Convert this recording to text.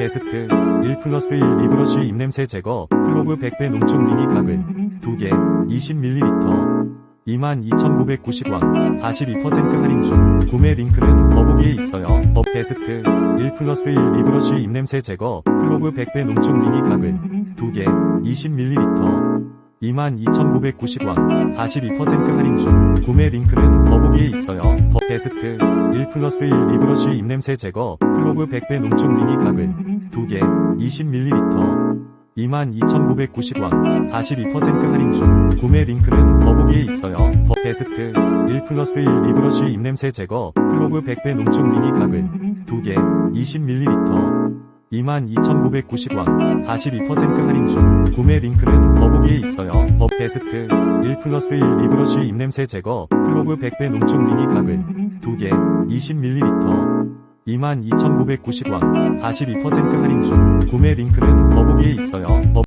베스트 1 플러스 1 리브러쉬 입냄새 제거 클로브 100배 농축 미니 가글. 2개 20ml 22,990원 42% 할인 중. 구매 링크는 더보기에 있어요. 더 베스트 1 플러스 1 리브러쉬 입냄새 제거 클로브 100배 농축 미니 가글. 2개 20ml 22,990원 42% 할인 중 구매 링크는 더보기에 있어요. 더 베스트 1 플러스 1 리브러쉬 입냄새 제거 클로브 100배 농축 미니 가글 2개 20ml 22,990원 42% 할인 중 구매 링크는 더보기에 있어요. 더 베스트 1 플러스 1 리브러쉬 입냄새 제거 클로브 100배 농축 미니 가글 2개 20ml 22,990원 42% 할인 중 구매 링크는 더보기에 있어요. 더 베스트 1 플러스 1 리브러쉬 입냄새 제거 클로브 100배 농축 미니 가글 2개 20ml 22,990원 42% 할인 중 구매 링크는 더보기에 있어요. 더